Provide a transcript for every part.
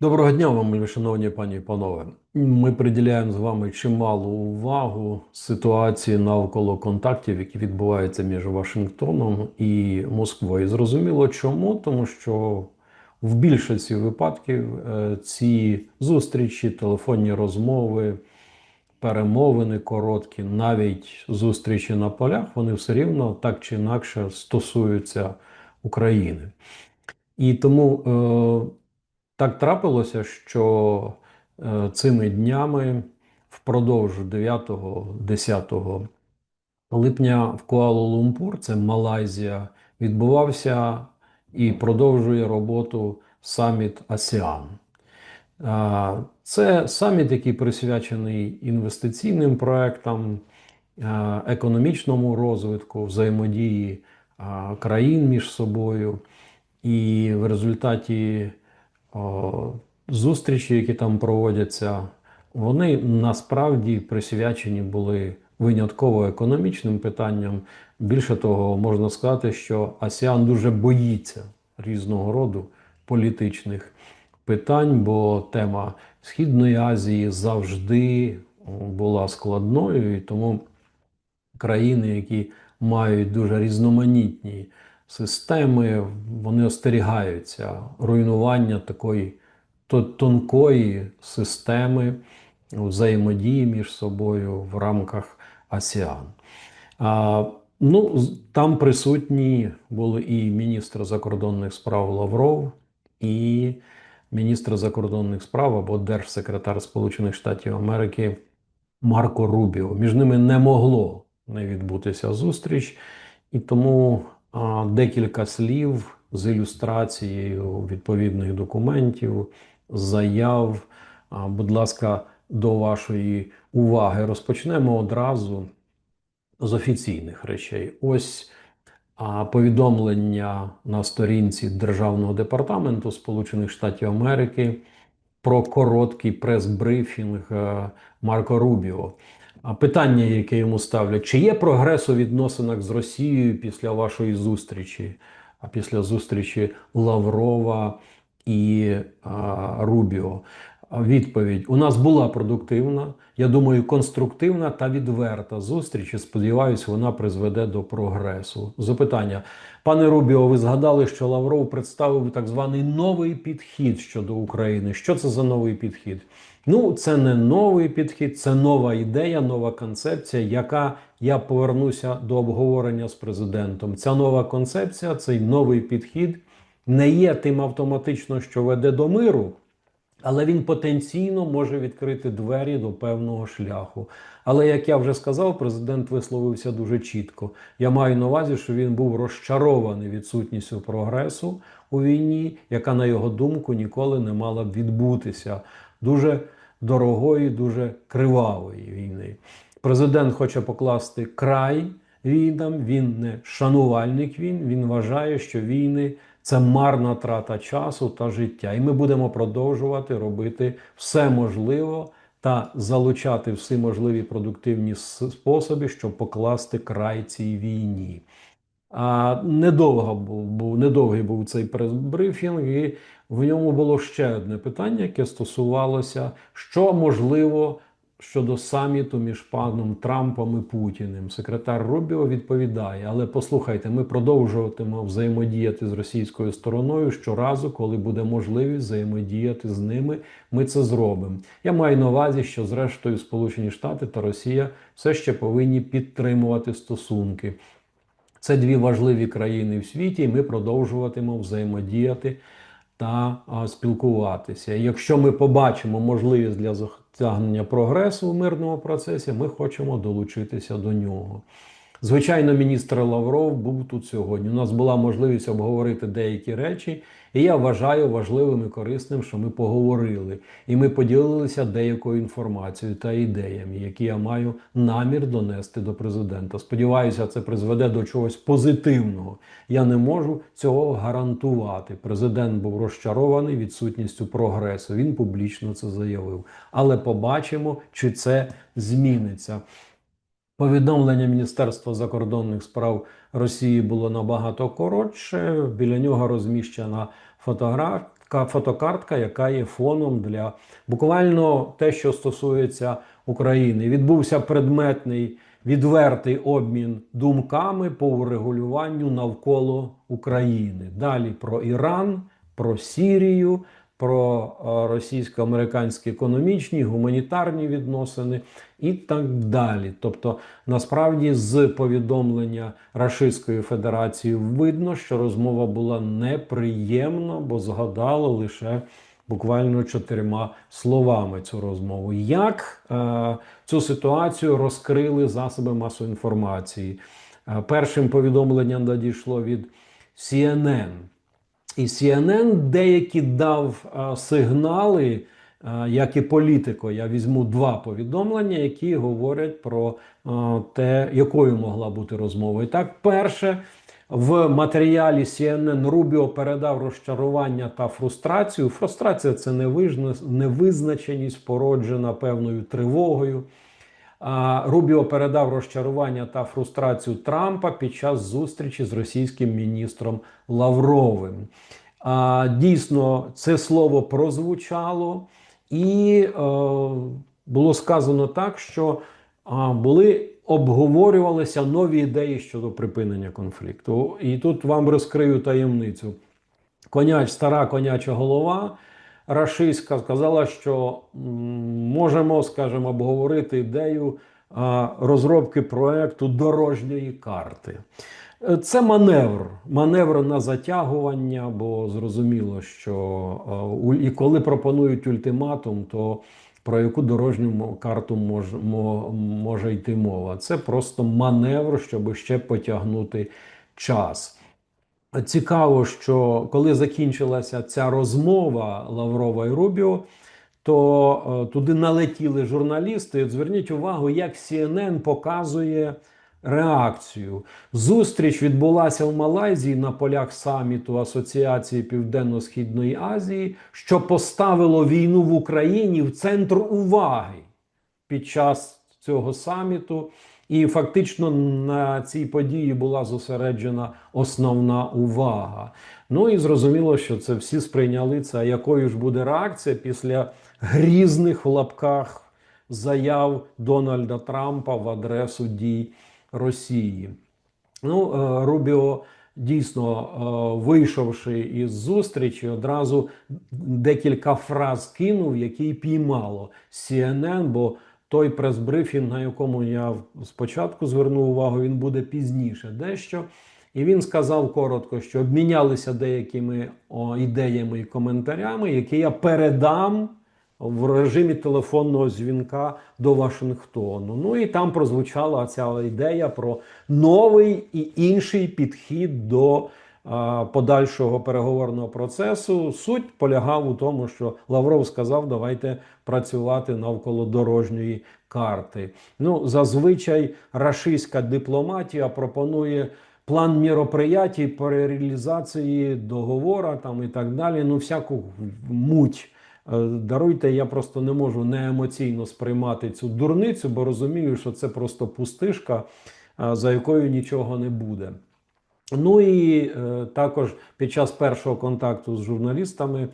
Доброго дня вам, шановні пані і панове. Ми приділяємо з вами чималу увагу ситуації навколо контактів, які відбуваються між Вашингтоном і Москвою. Зрозуміло, чому? Тому що в більшості випадків е, ці зустрічі, телефонні розмови, перемовини короткі, навіть зустрічі на полях, вони все рівно так чи інакше стосуються України. І тому е, так трапилося, що е, цими днями впродовж 9-10 липня в Куала-Лумпур, це Малайзія, відбувався і продовжує роботу саміт АСЕАН. Е, Це саміт, який присвячений інвестиційним проектам, е, економічному розвитку, взаємодії країн між собою. І в результаті зустрічі, які там проводяться, вони насправді присвячені були винятково економічним питанням. Більше того, можна сказати, що АСІАН дуже боїться різного роду політичних питань, бо тема Східної Азії завжди була складною, і тому країни, які мають дуже різноманітні системи, вони остерігаються руйнування такої тонкої системи взаємодії між собою в рамках АСіАН. А, ну, Там присутні були і міністр закордонних справ Лавров, і міністр закордонних справ або держсекретар Сполучених Штатів Америки Марко Рубіо. Між ними не могло не відбутися зустріч, і тому декілька слів з ілюстрацією відповідних документів, заяв. Будь ласка, до вашої уваги розпочнемо одразу з офіційних речей. Ось повідомлення на сторінці Державного департаменту Сполучених Штатів Америки про короткий прес-брифінг е, Марко Рубіо. Питання, яке йому ставлять, чи є прогрес у відносинах з Росією після вашої зустрічі, а після зустрічі Лаврова і а, Рубіо? Відповідь: у нас була продуктивна, я думаю, конструктивна та відверта зустріч. і Сподіваюсь, вона призведе до прогресу. Запитання, пане Рубіо, ви згадали, що Лавров представив так званий новий підхід щодо України. Що це за новий підхід? Ну, це не новий підхід, це нова ідея, нова концепція, яка я повернуся до обговорення з президентом. Ця нова концепція, цей новий підхід не є тим автоматично, що веде до миру. Але він потенційно може відкрити двері до певного шляху. Але як я вже сказав, президент висловився дуже чітко. Я маю на увазі, що він був розчарований відсутністю прогресу у війні, яка, на його думку, ніколи не мала б відбутися. Дуже дорогої, дуже кривавої війни. Президент хоче покласти край війнам. Він не шанувальник війн. Він вважає, що війни це марна трата часу та життя. І ми будемо продовжувати робити все можливе та залучати всі можливі продуктивні способи, щоб покласти край цій війні. А недовго був, недовгий був цей прес-брифінг, і в ньому було ще одне питання, яке стосувалося, що можливо щодо саміту між паном Трампом і Путіним. Секретар Рубіо відповідає: але послухайте, ми продовжуватимемо взаємодіяти з російською стороною щоразу, коли буде можливість взаємодіяти з ними. Ми це зробимо. Я маю на увазі, що зрештою Сполучені Штати та Росія все ще повинні підтримувати стосунки. Це дві важливі країни в світі, і ми продовжуватимемо взаємодіяти та а, спілкуватися. якщо ми побачимо можливість для досягнення прогресу в мирному процесі, ми хочемо долучитися до нього. Звичайно, міністр Лавров був тут сьогодні. У нас була можливість обговорити деякі речі, і я вважаю важливим і корисним, що ми поговорили. І ми поділилися деякою інформацією та ідеями, які я маю намір донести до президента. Сподіваюся, це призведе до чогось позитивного. Я не можу цього гарантувати. Президент був розчарований відсутністю прогресу. Він публічно це заявив. Але побачимо, чи це зміниться. Повідомлення Міністерства закордонних справ Росії було набагато коротше. Біля нього розміщена фотографка, фотокартка, яка є фоном для буквально те, що стосується України. Відбувся предметний відвертий обмін думками по урегулюванню навколо України. Далі про Іран, про Сірію, про е, російсько-американські економічні, гуманітарні відносини і так далі. Тобто, насправді, з повідомлення Рашистської Федерації видно, що розмова була неприємна, бо згадало лише буквально чотирма словами цю розмову. Як е, цю ситуацію розкрили засоби масової інформації? Е, першим повідомленням надійшло від CNN. І CNN деякі дав сигнали, як і політико. Я візьму два повідомлення, які говорять про те, якою могла бути розмова. І так, перше, в матеріалі CNN Рубіо передав розчарування та фрустрацію. Фрустрація це невизначеність, породжена певною тривогою. Рубіо передав розчарування та фрустрацію Трампа під час зустрічі з російським міністром Лавровим. Дійсно, це слово прозвучало, і е, було сказано так, що були обговорювалися нові ідеї щодо припинення конфлікту. І тут вам розкрию таємницю. Коняч, стара коняча голова рашистська сказала, що можемо, скажімо, обговорити ідею розробки проекту дорожньої карти. Е, Це маневр, маневр на затягування, бо зрозуміло, що і коли пропонують ультиматум, то про яку дорожню карту мож, може йти мова? Це просто маневр, щоб ще потягнути час. Цікаво, що коли закінчилася ця розмова Лаврова і Рубіо, то е, туди налетіли журналісти. От Зверніть увагу, як CNN показує реакцію. Зустріч відбулася в Малайзії на полях саміту Асоціації Південно-Східної Азії, що поставило війну в Україні в центр уваги під час цього саміту. І фактично на цій події була зосереджена основна увага. Ну і зрозуміло, що це всі сприйняли це. А якою ж буде реакція після грізних в лапках заяв Дональда Трампа в адресу дій Росії? Ну, е, Рубіо дійсно, е, вийшовши із зустрічі, одразу декілька фраз кинув, які піймало CNN, бо той прес-брифінг, на якому я спочатку звернув увагу, він буде пізніше дещо. І він сказав коротко, що обмінялися деякими о, ідеями і коментарями, які я передам в режимі телефонного дзвінка до Вашингтону. Ну і там прозвучала ця ідея про новий і інший підхід до подальшого переговорного процесу. Суть полягав у тому, що Лавров сказав, давайте працювати навколо дорожньої карти. Ну, зазвичай рашистська дипломатія пропонує. План міроприятій по реалізації договора там і так далі. Ну, всяку муть. Е, Даруйте, я просто не можу не емоційно сприймати цю дурницю, бо розумію, що це просто пустишка, е, за якою нічого не буде. Ну і е, також під час першого контакту з журналістами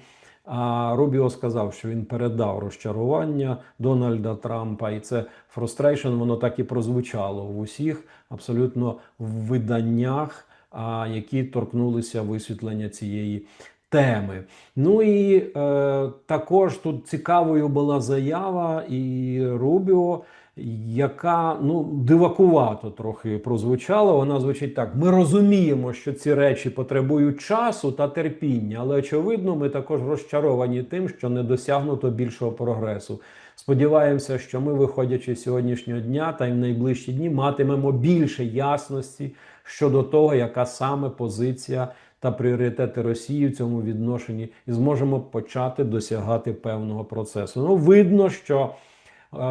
а, Рубіо сказав, що він передав розчарування Дональда Трампа, і це фрустрейшн, воно так і прозвучало в усіх абсолютно виданнях, а, які торкнулися висвітлення цієї теми. Ну і е, також тут цікавою була заява і Рубіо, яка ну дивакувато трохи прозвучала. Вона звучить так: ми розуміємо, що ці речі потребують часу та терпіння, але очевидно, ми також розчаровані тим, що не досягнуто більшого прогресу. Сподіваємося, що ми, виходячи з сьогоднішнього дня та й в найближчі дні, матимемо більше ясності щодо того, яка саме позиція та пріоритети Росії в цьому відношенні, і зможемо почати досягати певного процесу. Ну, видно, що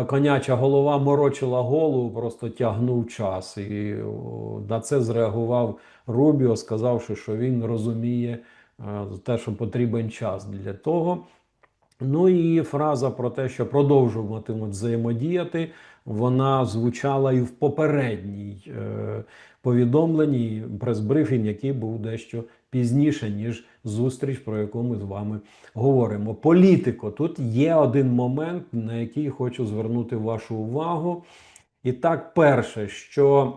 коняча голова морочила голову, просто тягнув час. І на це зреагував Рубіо, сказавши, що він розуміє е, те, що потрібен час для того. Ну і фраза про те, що продовжуватимуть взаємодіяти, вона звучала і в попередній е, повідомленні прес-брифінг, який був дещо пізніше, ніж зустріч, про яку ми з вами говоримо. Політико, тут є один момент, на який хочу звернути вашу увагу. І так, перше, що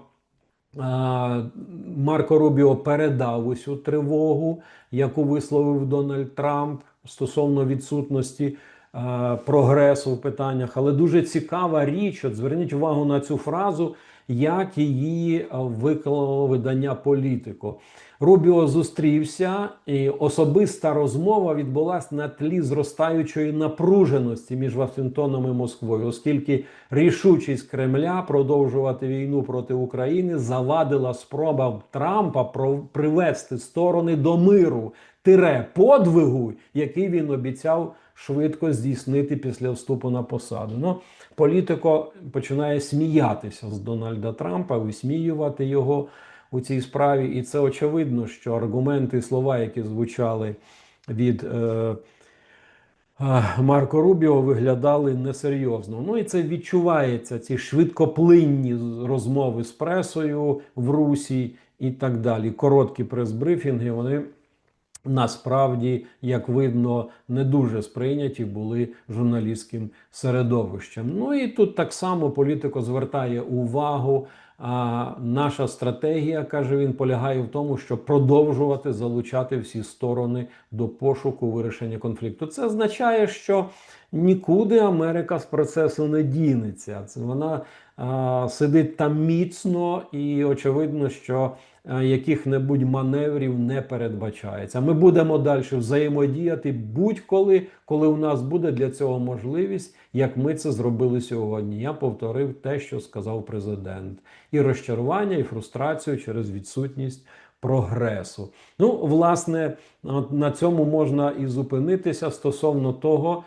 Марко Рубіо передав усю тривогу, яку висловив Дональд Трамп стосовно відсутності прогресу в питаннях. Але дуже цікава річ, от зверніть увагу на цю фразу, як її а, виклало видання політико. Рубіо зустрівся, і особиста розмова відбулася на тлі зростаючої напруженості між Вашингтоном і Москвою, оскільки рішучість Кремля продовжувати війну проти України завадила спроба Трампа привести сторони до миру тире подвигу, який він обіцяв швидко здійснити після вступу на посаду. Ну, політико починає сміятися з Дональда Трампа, висміювати його у цій справі, і це очевидно, що аргументи і слова, які звучали від е, е, Марко Рубіо, виглядали несерйозно. Ну і це відчувається, ці швидкоплинні розмови з пресою в Русі і так далі. Короткі прес-брифінги, вони. Насправді, як видно, не дуже сприйняті були журналістським середовищем. Ну і тут так само політико звертає увагу а наша стратегія, каже він, полягає в тому, щоб продовжувати залучати всі сторони до пошуку вирішення конфлікту. Це означає, що нікуди Америка з процесу не дінеться. Це вона а, сидить там міцно, і очевидно, що яких-небудь маневрів не передбачається. Ми будемо далі взаємодіяти будь-коли, коли у нас буде для цього можливість, як ми це зробили сьогодні. Я повторив те, що сказав президент, і розчарування, і фрустрацію через відсутність. Прогресу. Ну, власне, от на цьому можна і зупинитися стосовно того,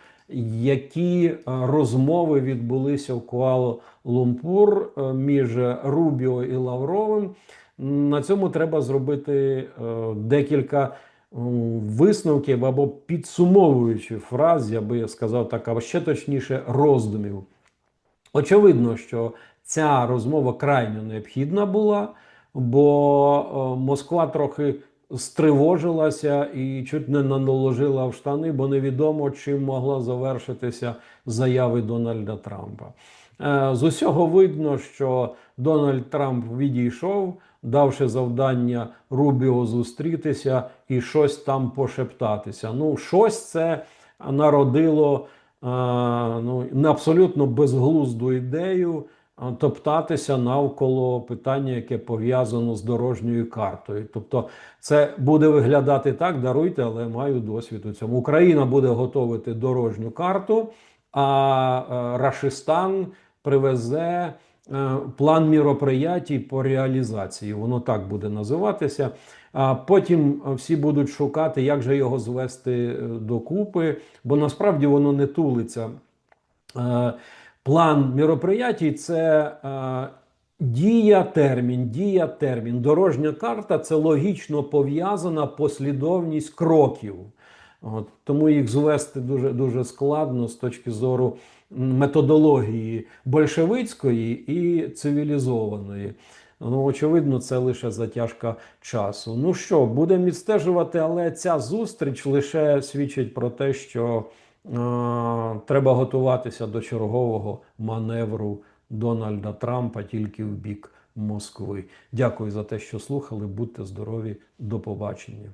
які е, розмови відбулися в Куала-Лумпур е, між Рубіо і Лавровим. На цьому треба зробити е, декілька висновків або підсумовуючих фраз, я би сказав так, або ще точніше, роздумів. Очевидно, що ця розмова крайньо необхідна була, бо Москва трохи стривожилася і чуть не наложила в штани, бо невідомо чим могла завершитися заяви Дональда Трампа. Е, з усього видно, що Дональд Трамп відійшов, давши завдання Рубіо зустрітися і щось там пошептатися. Ну, щось це народило а, ну, абсолютно безглузду ідею топтатися навколо питання, яке пов'язано з дорожньою картою. Тобто, це буде виглядати так, даруйте, але маю досвід у цьому. Україна буде готувати дорожню карту, а Рашистан привезе. Е, план міроприятій по реалізації, воно так буде називатися. А потім всі будуть шукати, як же його звести е, докупи, бо насправді воно не тулиться. Е, План міроприятій це дія термін, дія термін. Дорожня карта це логічно пов'язана послідовність кроків. От, Тому їх звести дуже дуже складно з точки зору методології большевицької і цивілізованої. Ну, очевидно, це лише затяжка часу. Ну що, будемо відстежувати, але ця зустріч лише свідчить про те, що. Треба готуватися до чергового маневру Дональда Трампа тільки в бік Москви. Дякую за те, що слухали. Будьте здорові, до побачення.